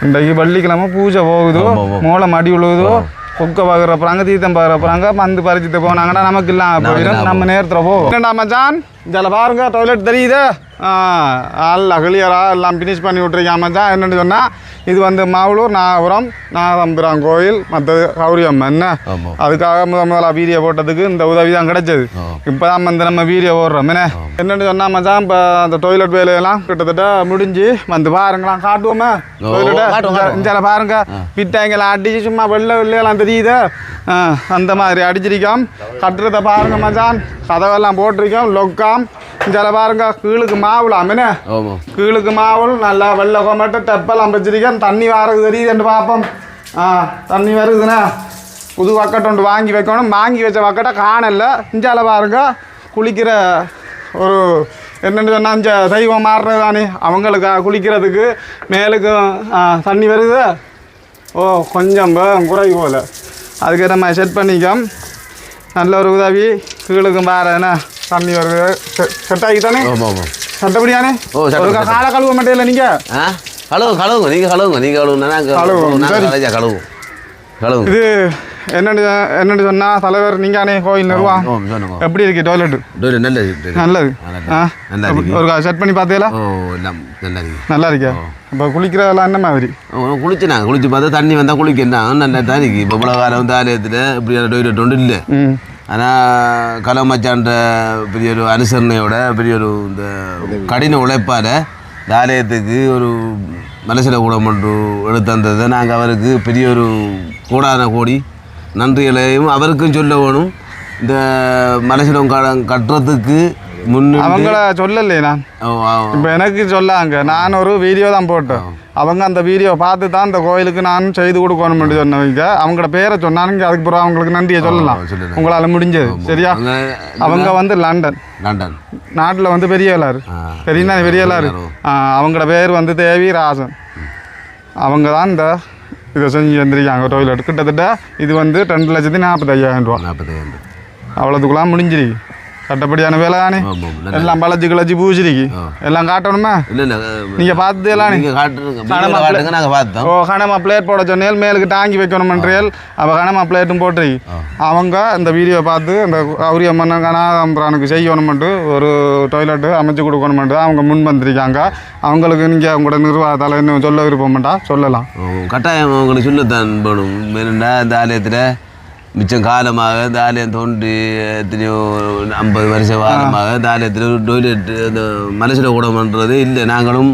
இன்றைக்கு வெள்ளிக்கிழமை பூஜை போகுதோ. மூளை மடி விழுகுதோ கொக்க பார்க்குற போகிறாங்க தீர்த்தம் பார்க்குற போகிறாங்க மந்து பறிச்சுட்டு போனாங்கன்னா நமக்கு இல்லாம போயிடும் நம்ம நேரத்தில் போவோம் என்னடா மச்சான்? இதில் பாருங்க டாய்லெட் தெரியுது? எல்லாம் கிளியரா? எல்லாம் ஃபினிஷ் பண்ணி விட்ருக்கான் மச்சான் என்னன்னு சொன்னால் இது வந்து மாவளூர் நாகபுரம் நாகம்புரம் கோயில் மற்றது கௌரியம் என்ன. அதுக்காக முத முதல்ல வீடியோ போட்டதுக்கு இந்த உதவி தான் கிடைச்சது. இப்போ தான் வந்து நம்ம வீடியோ ஓடுறோம் என்ன? என்னன்னு சொன்னா மச்சான் இப்போ அந்த டொய்லெட் வேலையெல்லாம் கிட்டத்தட்ட முடிஞ்சு வந்து பாருங்களாம் காட்டுவோமே டொய்லெட்டை. இஞ்சால பாருங்க பிட்டாங்கெல்லாம் அடிச்சு சும்மா வெள்ளை வெள்ளையெல்லாம் தெரியுது? அந்த மாதிரி அடிச்சிருக்கோம். கட்டுறத பாருங்க மச்சான். கதவெல்லாம் போட்டிருக்கோம் லொக்காம். இஞ்சால பாருங்க கீழுக்கு மாவுலாம் என்ன ஆமாம் கீழுக்கு மாவுள் நல்லா வெள்ளை கொமட்ட டெப்பெல்லாம் வச்சிருக்கேன் தண்ணி வாரது தெரியுதுன்னு பார்ப்போம். ஆ தண்ணி வருதுண்ணா. புது வக்கட்டை ஒன்று வாங்கி வைக்கணும். வாங்கி வச்ச வக்கட்டை காணல. இஞ்சால பாருங்க குளிக்கிற ஒரு என்னென்னு சொன்னால் இஞ்ச தெய்வம் மாறுறது தானே. அவங்களுக்கு குளிக்கிறதுக்கு மேலுக்கு ஆ, தண்ணி வருது. ஓ கொஞ்சம் குறைவு போல். அதுக்கு நம்ம செட் பண்ணிக்கோம் நல்ல ஒரு உதவி. கீழுக்கும் பாரு என்ன தண்ணி வருது. செட் ஆகி தானே? ஆமாம் ஆமாம் சட்டப்படியானே ஓ, ஒரு காலை கழுவ மாட்டேல நீங்க? ஆ? கழுவு கழுவுங்க நீங்கள் கழுவுங்க நீங்கள் கழுவுனா கழுவுவோம், நாங்கள் சரி. நாங்கள் கழுவுவோம் கழுவுங்க. இது என்னன்னு என்னன்னு சொன்னா தலைவர் நீங்கானே கோயில் சொல்லுங்க எப்படி இருக்கு டாய்லெட் டோரி நல்லது. நல்லது. ஒரு செட் பண்ணி பார்த்தீங்களா? நல்லா இருக்கு. நல்லா இருக்கா? இப்போ குளிக்கிறதெல்லாம் என்ன மாதிரி? குளிச்சு நாங்கள் குளிச்சு பார்த்தா தண்ணி வந்தால் குளிக்கணும் நல்லா தான் இருக்கு. இப்போ இவ்வளோ காலம் வந்து ஆலயத்தில் இப்படியான டொய்லெட் ஒன்றும் இல்லை. ஆனால் கலமச்சான்ற பெரிய ஒரு அனுசரணையோட பெரிய ஒரு இந்த கடின உழைப்பால் இந்த ஆலயத்துக்கு ஒரு மனசில் கூடம் ஒன்று எடுத்து நாங்கள் அவருக்கு பெரிய ஒரு கூடான கோடி நன்றிகளையும் அவருக்கும் சொல்ல வேணும். இந்த மனசிடம் கட்டுறதுக்கு அவங்கள சொல்லலையே நான். இப்போ எனக்கு சொல்லாங்க. நான் ஒரு வீடியோ தான் போட்டேன். அவங்க அந்த வீடியோ பார்த்து தான் அந்த கோயிலுக்கு நான் செய்து கொடுக்கணும்னு சொன்னவங்க. அவங்களோட பேரை சொன்னானுங்க. அதுக்கு பிறகு அவங்களுக்கு நன்றியை சொல்லலாம். உங்களால் முடிஞ்சது. சரியா? அவங்க வந்து லண்டன். லண்டன். நாட்டில் வந்து பெரிய எல்லாரு ஆ. பெரிய பெரிய எல்லாரு அவங்களோட பேர் வந்து தேவி ராசன் அவங்க தான் இந்த இதை செஞ்சு வந்திருக்காங்க டொய்லெட் கிட்டத்தட்ட இது வந்து ரெண்டு லட்சத்தி நாற்பத்தையாயிரம் ரூபா. நாற்பத்தைந்து அவ்வளோத்துக்குலாம் முடிஞ்சிருக்கு. சட்டப்படியான வேலை தானே? எல்லாம் பழச்சு கிளச்சி பூச்சிருக்கு எல்லாம் காட்டணுமா? நீங்கள் பார்த்து எல்லாம் ஓ கனமா பிளேட் போட சொன்னேன் மேலுக்கு டாங்கி வைக்கணுமன்றியல் அவள் கனமா பிளேட்டும் போட்டிருக்கு அவங்க இந்த வீடியோ பார்த்து அந்த கௌரி அம்மன் கனாதம்பரானுக்கு செய்யணுமெண்டு ஒரு டாய்லெட்டு அமைச்சு கொடுக்கணுமெண்டு அவங்க முன் வந்திருக்காங்க. அவங்களுக்கு நீங்கள் உங்களோட நிர்வாகத்தால் இன்னும் சொல்ல விருப்பமாட்டா சொல்லலாம். கட்டாயம் உங்களுக்கு சொல்லத்தான் வேணும் இந்த ஆலயத்தில் மிச்சம் காலமாக இந்த ஆலயம் தோன்றி எத்தனையோ ஐம்பது வருஷ காலமாக இந்த ஆலயத்தில் டொய்லெட் இந்த மனசில் கூடமன்றது இல்லை நாங்களும்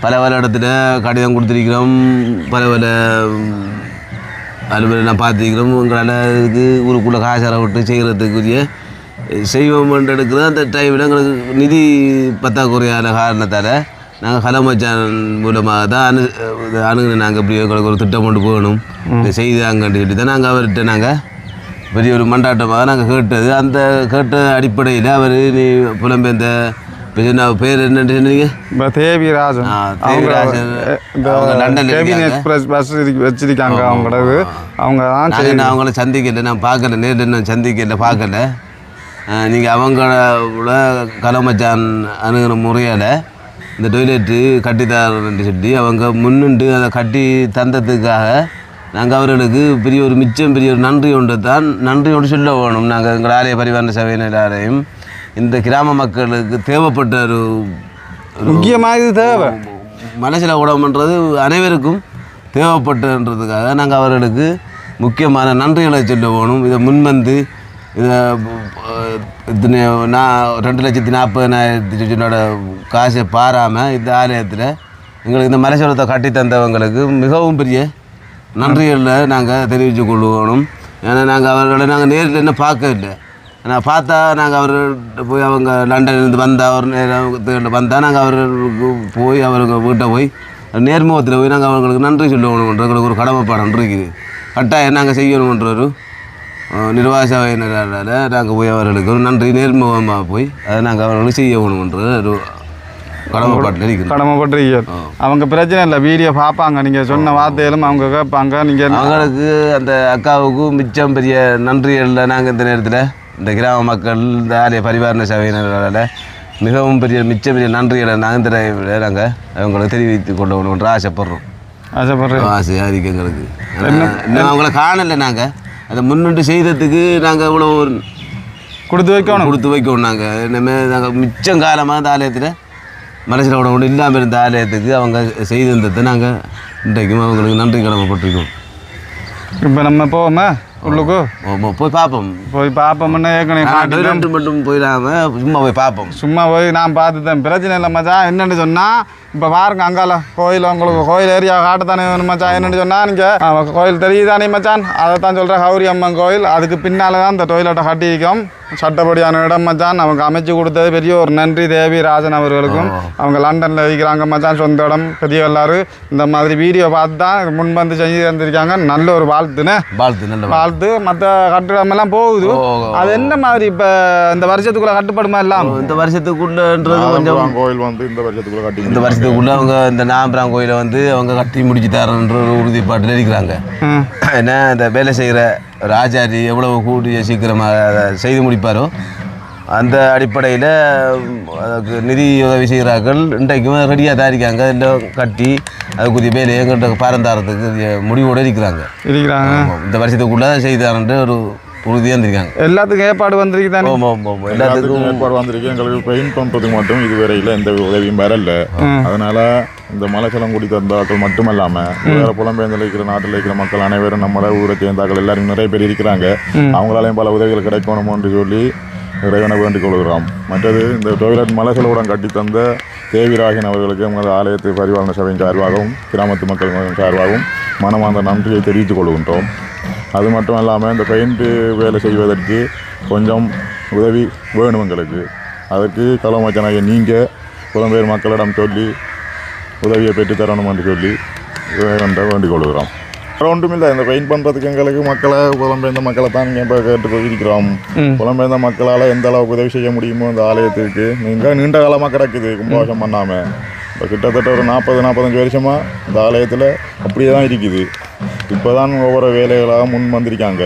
பல பல இடத்துல கடிதம் கொடுத்துருக்கிறோம் பல பல அலுவலகம் நான் பார்த்துருக்கிறோம் உங்களால் இதுக்கு ஊருக்குள்ளே காசு விட்டு செய்கிறதுக்குரிய செய்வோம் எடுக்கிற அந்த டைமில் எங்களுக்கு நிதி பற்றாக்குறையான காரணத்தால் நாங்கள் கலமச்சான் மூலமாக தான் அணு அணுகுன நாங்கள் இப்படி எங்களுக்கு ஒரு திட்டம் கொண்டு போகணும். இதை செய்தாங்கன்னு சொல்லி தான் நாங்கள் அவர்கிட்ட நாங்கள் பெரிய ஒரு மண்டாட்டமாக நாங்கள் கேட்டது. அந்த கேட்ட அடிப்படையில் அவர் நீ புலம்பெயர்ந்த பேர் என்னன்னு சொன்னீங்க? தேவிராஜன். எக்ஸ்பிரஸ் பஸ் வச்சிருக்காங்க அவங்களது அவங்க தான் அவங்கள சந்திக்கல நான் பார்க்கல நேரில் நான் சந்திக்கல பார்க்கல. நீங்கள் அவங்களோட கலமச்சான் அணுகிற முறையால் இந்த டொய்லெட்டு கட்டித்தாரன்னு சொல்லி அவங்க முன்னின்று அதை கட்டி தந்ததுக்காக நாங்கள் அவர்களுக்கு பெரிய ஒரு மிச்சம் பெரிய ஒரு நன்றி ஒன்று தான் நன்றியோடு சொல்ல வேணும். நாங்கள் எங்கள் ஆலய பரிவாரண சபையினராலையும் இந்த கிராம மக்களுக்கு தேவைப்பட்ட ஒரு முக்கியமாக இது தேவை. மனசில் உடம்புன்றது அனைவருக்கும் தேவைப்பட்டதுன்றதுக்காக நாங்கள் அவர்களுக்கு முக்கியமான நன்றிகளை சொல்ல வேணும். இதை முன்வந்து இதை இத்தனை நான் ரெண்டு லட்சத்தி நாற்பதாயிரத்தி என்னோட காசை பாராமல் இந்த ஆலயத்தில் எங்களுக்கு இந்த மலைச்சோளத்தை கட்டி தந்தவங்களுக்கு மிகவும் பெரிய நன்றிகளை நாங்கள் தெரிவித்து கொள்வோணும். ஏன்னா நாங்கள் அவர்களை நாங்கள் நேரில் என்ன பார்க்கவில்லை. நான் பார்த்தா நாங்கள் அவர்கிட்ட போய் அவங்க லண்டன்லேருந்து வந்தால் அவர் நேரம் வந்தால் நாங்கள் அவர்களுக்கு போய் அவருக்கு வீட்டை போய் நேர்முகத்தில் போய் நாங்கள் அவங்களுக்கு நன்றி சொல்லணுன்ற எங்களுக்கு ஒரு கடமைப்பாடம் இருக்குது. கட்டாயம் நாங்கள் செய்யணுன்ற ஒரு நிர்வாக சபையினரால் நாங்கள் போய் அவர்களுக்கு ஒரு நன்றி நேர்முகமாக போய் அதை நாங்கள் அவர்களுக்கு செய்யணுன்ற ஒரு கடமைப்பாட்டில் இருக்கிறோம். கடமைப்பட்டிருக்கீங்க. அவங்க பிரச்சனை இல்லை வீடியோ பார்ப்பாங்க நீங்கள் சொன்ன வார்த்தைகளும் அவங்க கேட்பாங்க நீங்கள் அவங்களுக்கு அந்த அக்காவுக்கு மிச்சம் பெரிய நன்றிகளில் நாங்கள் இந்த நேரத்தில். இந்த கிராம மக்கள் இந்த ஆலய பரிவாரண சபையினரால் மிகவும் பெரிய மிச்ச பெரிய நன்றிகளை நாங்கள் இந்த நாங்கள் அவங்களுக்கு தெரிவித்து கொள்ளணுன்ற ஆசைப்படுறோம். ஆசைப்படுறேன் ஆசையாக இருக்கு எங்களுக்கு. அவங்கள காணலை நாங்கள் அதை முன்னிட்டு செய்ததுக்கு நாங்கள் இவ்வளோ கொடுத்து வைக்கணும். கொடுத்து வைக்கணும் நாங்கள் இனிமேல் நாங்கள் மிச்சம் காலமாக இந்த ஆலயத்தில் மனசில் விட ஒன்று இல்லாமல் இருந்த ஆலயத்துக்கு அவங்க செய்திருந்ததை நாங்கள் இன்றைக்கும் அவங்களுக்கு நன்றி கடமைப்பட்டிருக்கோம். இப்போ நம்ம போவோமா? உள்ளுக்கு? போய் பார்ப்போம் போய் பார்ப்போம்னா ஏற்கனவே மட்டும் போயிடாம சும்மா போய் பார்ப்போம் சும்மா போய் நான் பார்த்துட்டேன் பிரச்சனை இல்லை மச்சான். என்னன்னு சொன்னால் இப்போ பாருங்க அங்கால கோயில் உங்களுக்கு கோயில் ஏரியா காட்டத்தானே வேணும் மச்சான். என்னன்னு சொன்னால் நீங்கள் கோயில் தெரியுதானே மச்சான்? அதை தான் சொல்கிறேன் கௌரி அம்மன் கோயில். அதுக்கு பின்னால் தான் இந்த டொய்லெட்டை கட்டியிருக்கோம். சட்டப்படியான இடம் மச்சான். அவங்க அமைச்சு கொடுத்தது பெரிய ஒரு நன்றி தேவி ராஜன் அவர்களுக்கும். அவங்க லண்டனில் இருக்கிறாங்க மச்சான் சொந்த இடம் பெரிய எல்லாரும் இந்த மாதிரி வீடியோ பார்த்து தான் முன் வந்து செஞ்சு தந்திருக்காங்க நல்ல ஒரு வாழ்த்துன்னு. வாழ்த்து நல்ல வாழ்த்து. மற்ற கட்டிடமெல்லாம் போகுது ஓ, அது என்ன மாதிரி இப்போ இந்த வருஷத்துக்குள்ள கட்டுப்படுமா எல்லாம் இந்த வருஷத்துக்குள்ளன்றது கொஞ்சம் கோயில் வந்து இந்த வருஷத்துக்குள்ள கட்டி இந்த வருஷத்துக்குள்ள அவங்க இந்த நாம்பராம் கோயிலை வந்து அவங்க கட்டி முடிச்சு தரன்ற ஒரு உறுதிப்பாட்டில் இருக்கிறாங்க ம். ஏன்னா இந்த வேலை செய்கிற ஆச்சாரி எவ்வளவு கூடிய சீக்கிரமாக அதை செய்து முடிப்பாரோ அந்த அடிப்படையில் அதுக்கு நிதி உதவி செய்கிறார்கள். இன்றைக்கும் ரெடியாக தான் இருக்காங்க எல்லாம் கட்டி அதுக்குரிய வேலையை எங்கள்கிட்ட பாரந்தாரத்துக்கு முடிவோடு இருக்கிறாங்க. இருக்கிறாங்க. இந்த வருஷத்துக்குள்ளே செய்தாரன்ற ஒரு உறுதியாக இருந்திருக்காங்க. எல்லாத்துக்கும் ஏற்பாடு வந்திருக்கு தானே. எல்லாத்துக்கும் எல்லாத்துக்கும் ஏற்பாடு வந்திருக்கு. எங்களுக்கு பெயிண்ட் பண்றதுக்கு மட்டும் இதுவரையில எந்த உதவியும் வரல. அதனால இந்த மலைச்சலம் குடி தந்தாக்கள் மட்டுமல்லாம வேற புலம்பெயர்ந்தில் இருக்கிற நாட்டில் இருக்கிற மக்கள் அனைவரும் நம்மள ஊரை சேர்ந்தாக்கள் எல்லாரும் நிறைய பேர் இருக்கிறாங்க. அவங்களாலையும் பல உதவிகள் கிடைக்கணும் என்று சொல்லி இறைவனை வேண்டிக் கொள்கிறோம். மற்றது இந்த டொய்லெட் மலைகளுடன் கட்டி தந்த தேவிராகின் அவர்களுக்கு ஆலயத்து பரிபாலன சபையின் சார்பாகவும் கிராமத்து மக்கள் சார்பாகவும் மனமார்ந்த நன்றியை தெரிவித்துக் கொள்கின்றோம். அது மட்டும் இல்லாமல் இந்த பெயிண்ட்டு வேலை செய்வதற்கு கொஞ்சம் உதவி வேணும் எங்களுக்கு. அதற்கு கலமச்சனாக நீங்கள் புலம்பெயர் மக்களிடம் சொல்லி உதவியை பெற்று தரணும் என்று சொல்லி இறைவன்கிட்ட வேண்டிக் கொள்கிறோம் வேறு ஒன்றுமில்லை இந்த பெயிண்ட் பண்ணுறதுக்கு எங்களுக்கு மக்களை புலம்பெயர்ந்த மக்களை தான் இப்போ கேட்டு இருக்கிறோம் புலம்பெயர்ந்த மக்களால் எந்த அளவுக்கு உதவி செய்ய முடியுமோ இந்த ஆலயத்துக்கு நீங்கள் நீண்ட காலமாக கிடக்குது கும்பாபிஷம் பண்ணாமல் இப்போ கிட்டத்தட்ட ஒரு நாற்பது நாற்பத்தஞ்சு வருஷமாக இந்த ஆலயத்தில் அப்படியே தான் இருக்குது. இப்போ தான் ஒவ்வொரு வேலைகளாக முன் வந்திருக்காங்க.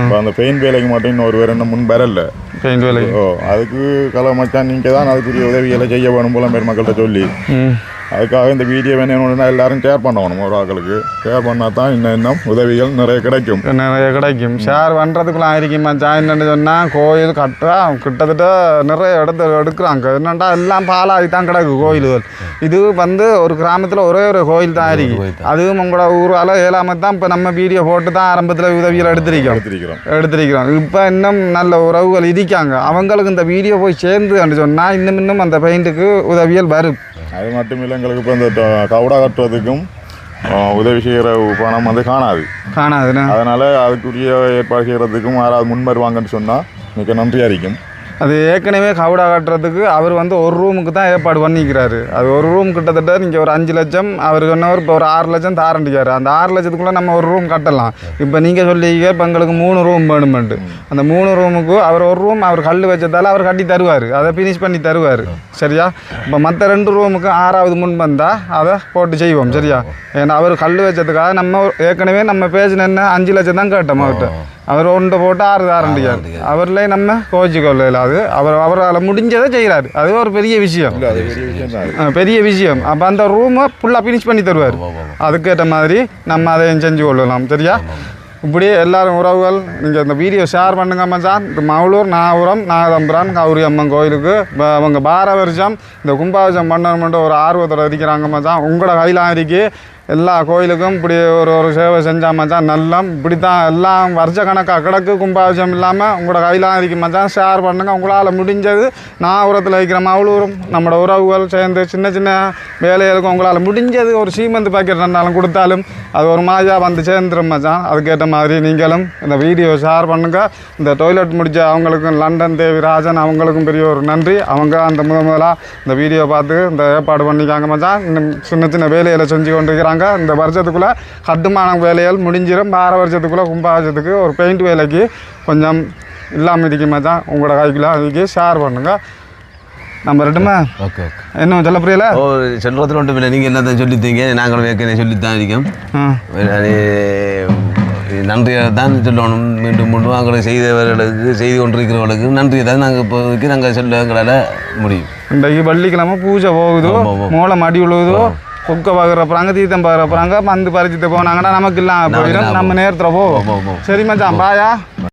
இப்போ அந்த பெயிண்ட் வேலைக்கு மட்டும் இன்னும் ஒரு பேர் இன்னும் முன் வரல. பெயிண்ட் வேலை ஓ அதுக்கு கலை மச்சான் நீங்கள் தான் அதுக்குரிய உதவிகளை செய்ய வேணும் புலம்பெயர் மக்கள்கிட்ட சொல்லி. அதுக்காக இந்த வீடியோ வேணும்னா எல்லாரும் ஷேர் பண்ணணும் ஒரு ஆட்களுக்கு ஷேர் பண்ணால் தான் இன்னும் இன்னும் உதவிகள் நிறைய கிடைக்கும். நிறைய கிடைக்கும். ஷேர் பண்ணுறதுக்குள்ள மச்சான் என்னென்னு சொன்னால் கோயில் கட்டுறா கிட்டத்தட்ட நிறைய இடத்துல எடுக்கிறாங்க. என்னண்டா எல்லாம் பாலாகி தான் கிடக்கு கோயில்கள். இது வந்து ஒரு கிராமத்தில் ஒரே ஒரு கோயில் தான் இருக்கு அதுவும் உங்களோட ஊரால் ஏழாம தான் இப்போ நம்ம வீடியோ போட்டு தான் ஆரம்பத்தில் உதவிகள் எடுத்திருக்கோம் எடுத்திருக்கிறோம். எடுத்திருக்கிறோம். இப்போ இன்னும் நல்ல உறவுகள் இருக்காங்க. அவங்களுக்கு இந்த வீடியோ போய் சேர்ந்து சொன்னால் இன்னும் இன்னும் அந்த பெயிண்ட்டுக்கு உதவிகள் வரும். அது மட்டும் இல்லை எங்களுக்கு இப்போ இந்த கவுடா கட்டுறதுக்கும் உதவி செய்கிற பணம் வந்து காணாது. காணாதுண்ணா அதனால் அதுக்குரிய ஏற்பாடு செய்கிறதுக்கும் யாராவது முன் வருவாங்கன்னு சொன்னால் மிக நன்றியாக இருக்கும் அது ஏற்கனவே ஹவுடா கட்டுறதுக்கு அவர் வந்து ஒரு ரூமுக்கு தான் ஏற்பாடு பண்ணிக்கிறாரு. அது ஒரு ரூம் கிட்டத்தட்ட நீங்கள் ஒரு அஞ்சு லட்சம் அவர் சொன்னவர் இப்போ ஒரு ஆறு லட்சம் தாரண்டிக்கார். அந்த ஆறு லட்சத்துக்குள்ளே நம்ம ஒரு ரூம் கட்டலாம். இப்போ நீங்கள் சொல்லிக்க இப்போ எங்களுக்கு மூணு ரூம் வேணுமெண்டு அந்த மூணு ரூமுக்கு அவர் ஒரு ரூம் அவர் கல் வச்சதால அவர் கட்டி தருவார். அதை ஃபினிஷ் பண்ணி தருவார். சரியா? இப்போ மற்ற ரெண்டு ரூமுக்கு ஆறாவது முன் வந்தால் அதை போட்டு செய்வோம். சரியா? ஏன்னா அவர் கல் வச்சதுக்காக நம்ம ஏற்கனவே நம்ம பேஜில் என்ன? அஞ்சு லட்சம் தான் கேட்டோம் அவர்கிட்ட. அவர் ஒன்று போட்டு ஆறு தாரண்டிக்கார் அவர்லே நம்ம கோச்சிக்கொள்ள இல்லாது அவர் அவரால் முடிஞ்சதை செய்கிறாரு. அது ஒரு பெரிய விஷயம். பெரிய விஷயம் அப்போ அந்த ரூமை ஃபுல்லாக ஃபினிஷ் பண்ணி தருவார். அதுக்கேற்ற மாதிரி நம்ம அதையும் செஞ்சு கொள்ளலாம். சரியா? இப்படியே எல்லாரும் உறவுகள் நீங்கள் இந்த வீடியோ ஷேர் பண்ணுங்க மச்சான் இந்த மகளூர் நாகபுரம் நாகதம்புரான் கௌரி அம்மன் கோயிலுக்கு அவங்க பார வருஷம் இந்த கும்பாபிஷம் பண்ணணும்ன்ற ஒரு ஆர்வத்தோட இருக்கிறாங்க மச்சான் உங்களோட கையில் இருக்கு எல்லா கோயிலுக்கும் இப்படி ஒரு ஒரு சேவை செஞ்சால் மச்சான் நல்லம். இப்படி தான் எல்லாம் வருஷ கணக்காக கிடக்கு கும்பாபிஷம் இல்லாமல் உங்களோட கையிலாம் இருக்கு மச்சான் ஷேர் பண்ணுங்கள் உங்களால் முடிஞ்சது நாகபுரத்தில் வைக்கிற மகளூரும் நம்மளோட உறவுகள் சேர்ந்து சின்ன சின்ன வேலைகளுக்கும் உங்களால் முடிஞ்சது ஒரு சீமந்து பாக்கெட் ரெண்டாலும் கொடுத்தாலும் அது ஒரு மாதிரியாக வந்து சேர்ந்துடும் மச்சான். அதுக்கேற்ற மாதிரி நீங்களும் இந்த வீடியோ ஷேர் பண்ணுங்கள் இந்த டொய்லெட் முடிச்ச அவங்களுக்கும் லண்டன் தேவி ராஜன் அவங்களுக்கும் பெரிய ஒரு நன்றி. அவங்க அந்த முத முதலாக இந்த வீடியோ பார்த்து இந்த ஏற்பாடு பண்ணிக்காங்க மச்சான். இன்னும் சின்ன சின்ன வேலையில் செஞ்சு கொண்டு இருக்கிறாங்க இந்த வருஷத்துக்குள்ளே கட்டுமான வேலைகள் முடிஞ்சிடும் ஆறு வருஷத்துக்குள்ளே கும்பாபிஷத்துக்கு ஒரு பெயிண்ட் வேலைக்கு கொஞ்சம் இல்லாமல் இருக்கு மச்சான் உங்களோட கைக்குள்ள அதுக்கு ஷேர் பண்ணுங்கள் நம்ம ரெண்டுமே ஓகே ஓகே. என்ன சொல்ல புரியல? ஓ சொல்கிறதுல ஒன்றும் இல்லை. நீங்கள் என்னத்தை சொல்லித்தீங்க? நாங்களும் ஏற்கனவே சொல்லித்தான் இருக்கோம். நன்றியை தான் சொல்லணும். மீண்டும் மீண்டும் அவங்களை செய்தவர்களுக்கு செய்து கொண்டிருக்கிறவர்களுக்கு நன்றியை தான் நாங்கள் இப்போதைக்கு நாங்கள் சொல்ல எங்களால் முடியும். இன்றைக்கு வெள்ளிக்கிழமை பூஜை போகுதோ ஆமா, ஆமா. மூளை மடி விழுகுதோ புக்க பார்க்குற போகிறாங்க தீர்த்தம் பார்க்குற போகிறாங்க மந்து பறிச்சுட்டு போனாங்கன்னா நமக்கு இல்லாமல் போயிடும். நம்ம நேரத்தில் போவோம். சரி மச்சான் பாயா